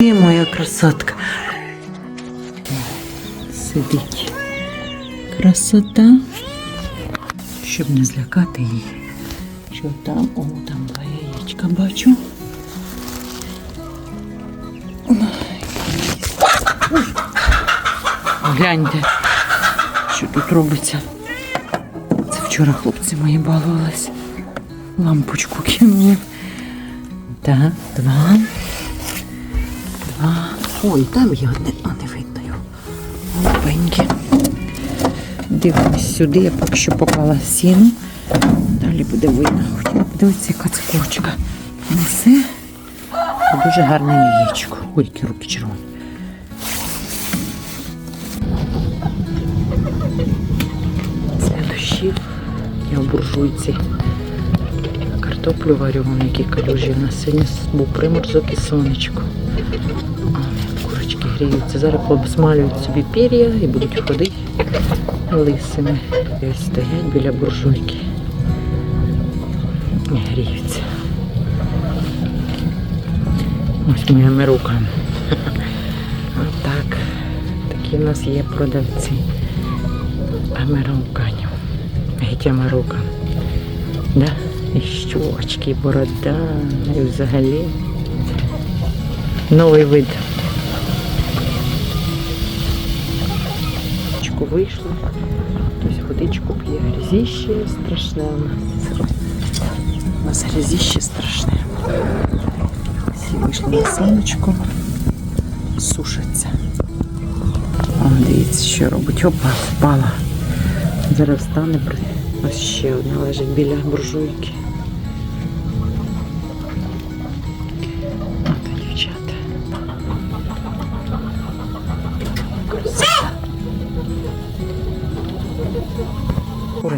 Ти моя красотка. Сидить. Красота. Щоб не злякати її. Що там, о, там два яєчка бачу. Гляньте, що тут робиться. Це вчора хлопці мої балувались. Лампочку кинули. Так, два. Ой, там є одне, а не видно його. Лапенькі. Дивимось сюди, я поки що поклала сіну. Далі буде видно. Хотіла подивитися, яка це курочка несе. Дуже гарне яєчко. Ой, які руки червоні. Це дощів. Я буржуйці. Картоплю варю, вон які калюжі. У нас сьогодні був приморозок і сонечко. Курочки гріються. Зараз пообсмалюють собі пір'я і будуть ходити лисими. Стоять біля буржуйки. Гріються. Ось моїми руками. Отак. Такі в нас є продавці. Американів. Геть Америка. Да? І щочки, і борода, і взагалі. Новий вид. Вийшло. Хтось водичку п'є. Грязіще страшне у нас. У нас грязіще страшне. Всі вийшли на сонечко. Сушаться. О, дивіться, що робить. Опа, впала. Зараз встане. Ось ще одна лежить біля буржуйки.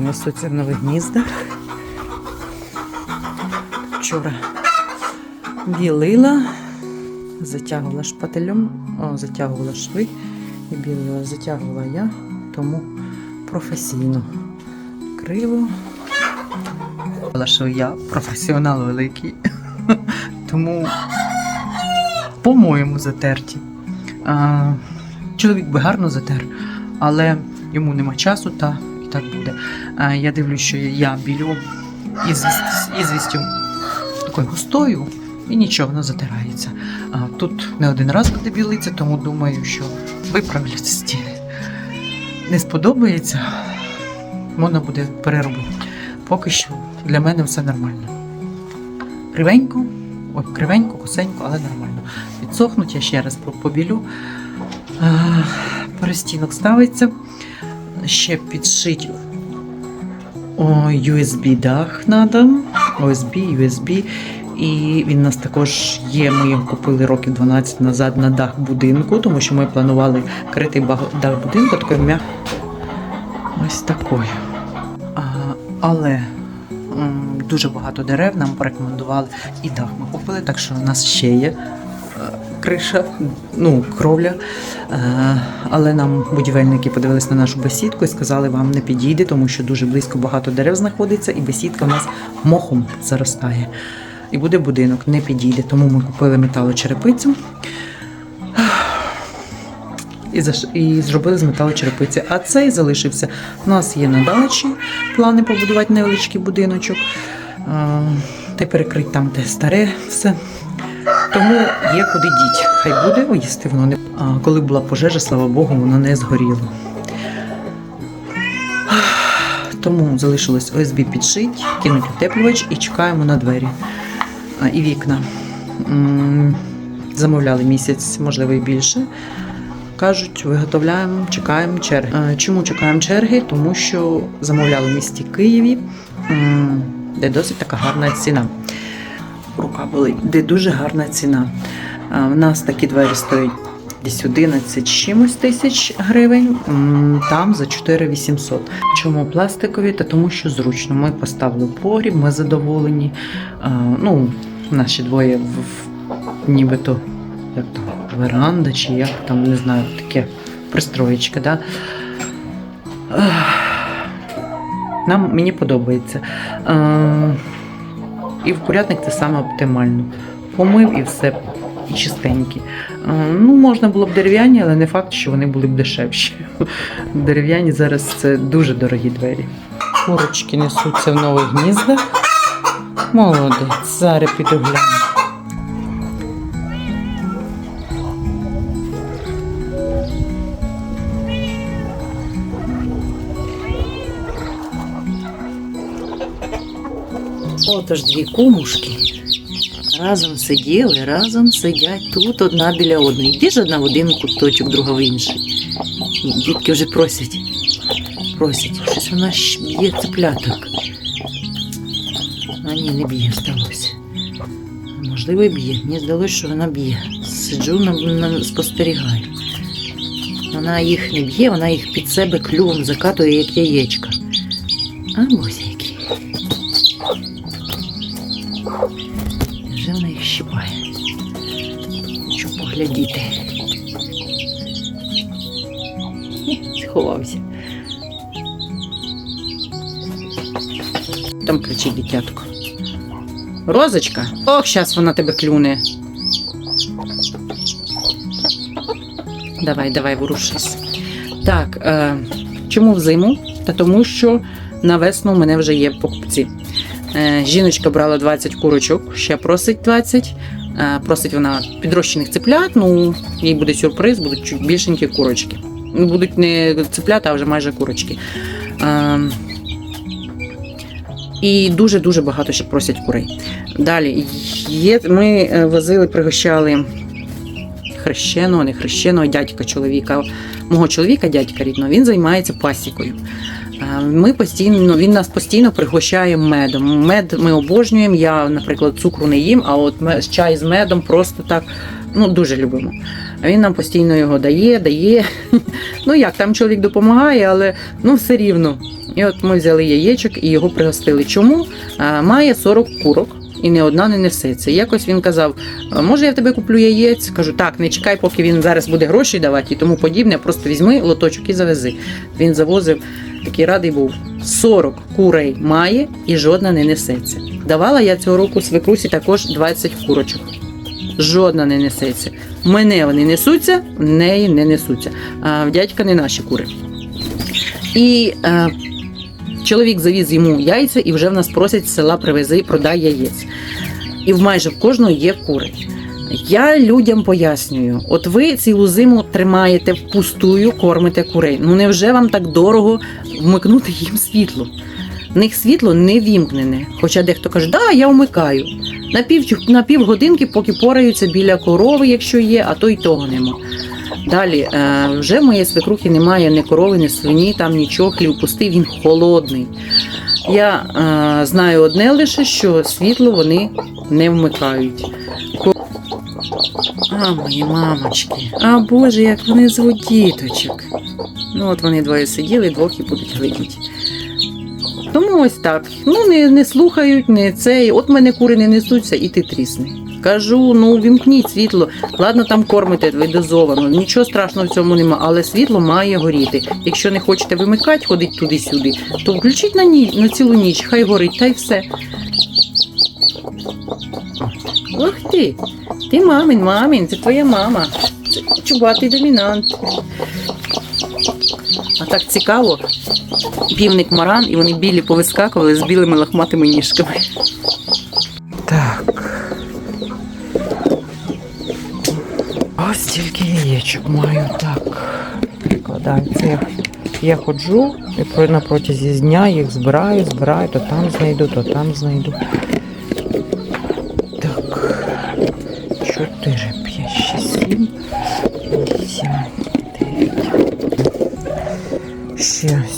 Несуться в нових гніздах. Вчора білила, затягувала шпателем, о, затягувала шви і білила, затягувала я, тому професійно криво. Але що я професіонал великий, тому, по-моєму, затерті. А, чоловік би гарно затер, але йому нема часу, та і так буде. А, я дивлюсь, що я білю ізвістю такою густою, і нічого, воно затирається. Тут не один раз буде білиться, тому думаю, що виправляться стіни. Не сподобається, можна буде переробити. Поки що для мене все нормально. Кривенько, ой, кривенько, косенько, але нормально. Підсохнуть, я ще раз побілю. Е, Перестінок ставиться. Ще підшить о, USB дах надо. USB, USB. І він у нас також є. Ми його купили років 12 назад на дах будинку, тому що ми планували критий дах будинку такою м'я... ось такою. Але дуже багато дерев нам порекомендували. І дах ми купили, так що у нас ще є криша, ну, кровля. Е, Але нам будівельники подивились на нашу бесідку і сказали, вам не підійде, тому що дуже близько багато дерев знаходиться, і бесідка у нас мохом заростає. І буде будинок, не підійде. Тому ми купили металочерепицю. І, заш... і зробили з металочерепиці. А цей залишився. У нас є на дачі плани побудувати невеличкий будиночок. Та й перекрити там те старе все. Тому є куди діть. Хай буде, о, їсти воно не. А коли була пожежа, слава Богу, воно не згоріло. Тому залишилось ОСБ підшить, кинуть утеплювач і чекаємо на двері і вікна. Замовляли місяць, можливо, і більше. Кажуть, виготовляємо, чекаємо черги. Чому чекаємо черги? Тому що замовляли в місті Києві, де досить така гарна ціна. Рука болить, де дуже гарна ціна. У нас такі двері стоять десь 11 чимось тисяч гривень, там за 4800. Чому пластикові? Та тому що зручно. Ми поставили погріб, ми задоволені. Ну, наші двоє в, нібито як то, веранда, чи як там, не знаю, таке пристроєчка. Да? Нам мені подобається. І в курятник це саме оптимально. Помив і все і чистенький. Е, Ну, можна було б дерев'яні, але не факт, що вони були б дешевші. Дерев'яні зараз це дуже дорогі двері. Курочки несуться в нових гніздах. Молодець, зараз піду. Отож дві кумушки. Разом сиділи, разом сидять тут одна біля одної. Йди ж одна в один куточок, друга в інший. Дітки вже просять. Просять. Щось вона б'є цепляток. А ні, не б'є, здалося. Можливо, б'є. Мені здалося, що вона б'є. Сиджу спостерігаю. Вона їх не б'є, вона їх під себе клювом закатує, як яєчка. А боже Хочу поглядіти. Сховався. Там кричить дитятко. Розочка? Ох, зараз вона тебе клюне. Давай, давай, ворушись. Так, е, чому взиму? Та тому, що на весну у мене вже є покупці. Е, жіночка брала 20 курочок, ще просить 20. Е, просить вона підрощених цеплят, ну, їй буде сюрприз, будуть чуть більшенькі курочки. Ну, Будуть не цеплята, а вже майже курочки. Е, і дуже-дуже багато ще просять курей. Далі є, ми е, возили, пригощали хрещеного, не хрещеного дядька чоловіка, мого чоловіка, дядька рідного, він займається пасікою. Е, Ми постійно, він нас постійно пригощає медом. Мед ми обожнюємо. Я, наприклад, цукру не їм, а от чай з медом просто так ну, дуже любимо. Він нам постійно його дає, дає. Ну як, там чоловік допомагає, але ну все рівно. І от ми взяли яєчок і його пригостили. Чому? Е, Має 40 курок. І не одна не несеться. Якось він казав: може я в тебе куплю яєць? Кажу, так, не чекай, поки він зараз буде гроші давати і тому подібне. Просто візьми лоточок і завези. Він завозив, такий радий був. 40 курей має і жодна не несеться. Давала я цього року свекрусі також 20 курочок. Жодна не несеться. Мене вони несуться, в неї не несуться. А в дядька не наші кури. І е, чоловік завіз йому яйця, і вже в нас просять з села привези, продай яєць. І майже в кожного є кури. Я людям пояснюю: от ви цілу зиму тримаєте впустую, кормите курей. Ну невже вам так дорого вмикнути їм світло? В них світло не вімкнене. Хоча дехто каже, да, я вмикаю. На пів, на пів годинки, поки пораються біля корови, якщо є, а то й того нема. Далі, е, вже в моєї свекрухи немає ні корови, ні свині, там нічого, хлів пустий, він холодний. Я е, знаю одне лише, що світло вони не вмикають. А, мої мамочки. А Боже, як вони звуть діточок. Ну, от вони двоє сиділи, двох і будуть глядіти. Тому ось так. Ну, не, не слухають, не цей. От мене кури не несуться, і ти трісни. Кажу, ну вімкніть світло. Ладно, там кормите видозовано, нічого страшного в цьому нема, але світло має горіти. Якщо не хочете вимикати, ходить туди-сюди, то включіть на ніч, на цілу ніч, хай горить, та й все. Ох ти, ти мамин, мамин, це твоя мама. Це чубатий домінант. А так цікаво. Півник маран, і вони білі повискакували з білими лохматими ніжками. Так. Ось тільки яєчок маю так. Це я, я ходжу і на протязі дня їх збираю, збираю, то там знайду, то там знайду.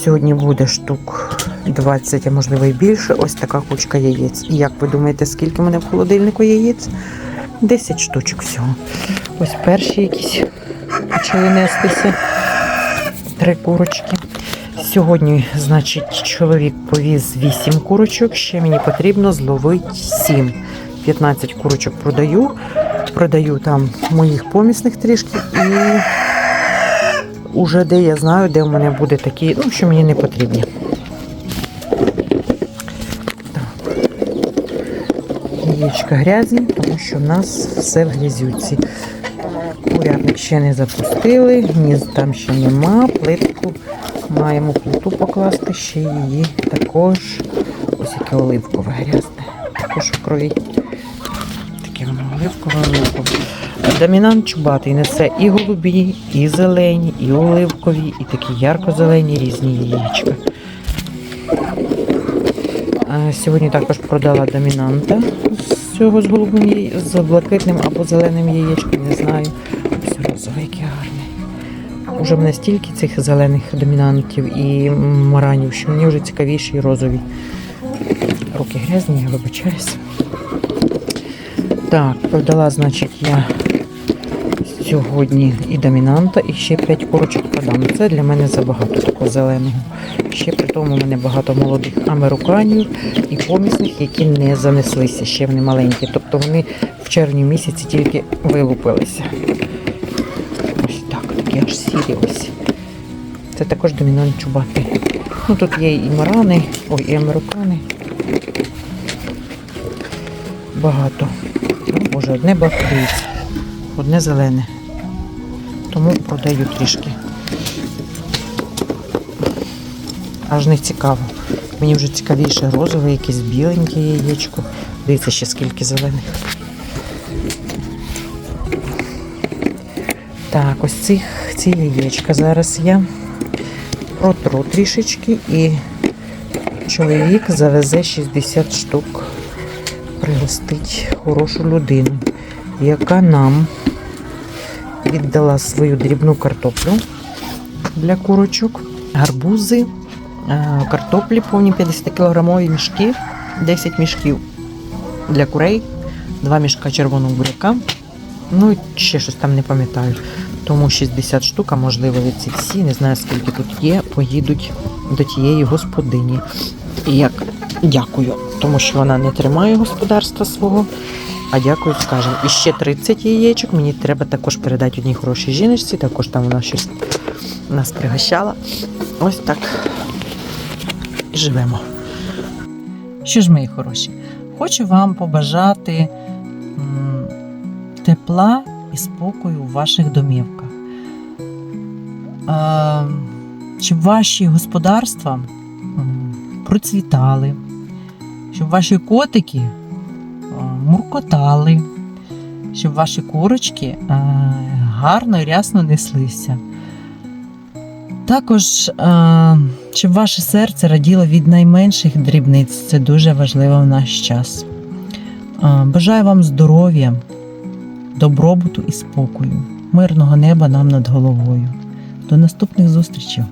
Сьогодні буде штук 20, а можливо і більше. Ось така кучка яєць. І як ви думаєте, скільки в мене в холодильнику яєць? 10 штучок всього. Ось перші якісь почали нестися. Три курочки. Сьогодні, значить, чоловік повіз 8 курочок. Ще мені потрібно зловити 7. 15 курочок продаю. Продаю там моїх помісних трішки і уже де я знаю, де в мене буде такі, ну, що мені не потрібні. Яєчка грязні, тому що в нас все в грязюці. Курятник ще не запустили, гнізд там ще нема, плитку маємо плиту покласти, ще її також. Ось яке оливкове грязне. Також в крові. Таке воно оливкове оливкове. Домінант чубатий несе і голубі, і зелені, і оливкові, і такі ярко-зелені різні яєчка. Сьогодні також продала домінанта з цього з голубим з блакитним або зеленим яєчком, не знаю. Ось розовий, який гарний. Уже в мене стільки цих зелених домінантів і маранів, що мені вже цікавіші і розові. Руки грязні, я вибачаюсь. Так, продала, значить, я сьогодні і домінанта, і ще 5 курочок продам. Це для мене забагато такого зеленого. Ще при тому у мене багато молодих американів і помісних, які не занеслися, ще вони маленькі. Тобто вони в червні місяці тільки вилупилися. Ось так, такі аж сірі ось. Це також домінант чубати. Ну тут є і марани, ой, і американи. Багато. Ну, Боже, одне бахтується, одне зелене. Тому продаю трішки. Аж не цікаво. Мені вже цікавіше розове, якесь біленьке яєчко. Дивіться ще скільки зелених. Так, ось цих, ці яєчка зараз я протру трішечки і чоловік завезе 60 штук. Пригостить хорошу людину, яка нам віддала свою дрібну картоплю для курочок, гарбузи, е, картоплі повні 50-кілограмові мішки, 10 мішків для курей, 2 мішка червоного буряка. Ну, і ще щось там не пам'ятаю. Тому 60 штук, а можливо, ці всі, не знаю скільки тут є, поїдуть до тієї господині. І як дякую, тому що вона не тримає господарства свого. А дякую, скажемо. І ще 30 яєчок мені треба також передати одній хорошій жіночці, також там вона щось нас пригощала. Ось так і живемо. Що ж, мої хороші, хочу вам побажати тепла і спокою у ваших домівках. Щоб ваші господарства процвітали, щоб ваші котики е, щоб ваші курочки е, гарно і рясно неслися. Також, е, щоб ваше серце раділо від найменших дрібниць. Це дуже важливо в наш час. Е, Бажаю вам здоров'я, добробуту і спокою, мирного неба нам над головою. До наступних зустрічей!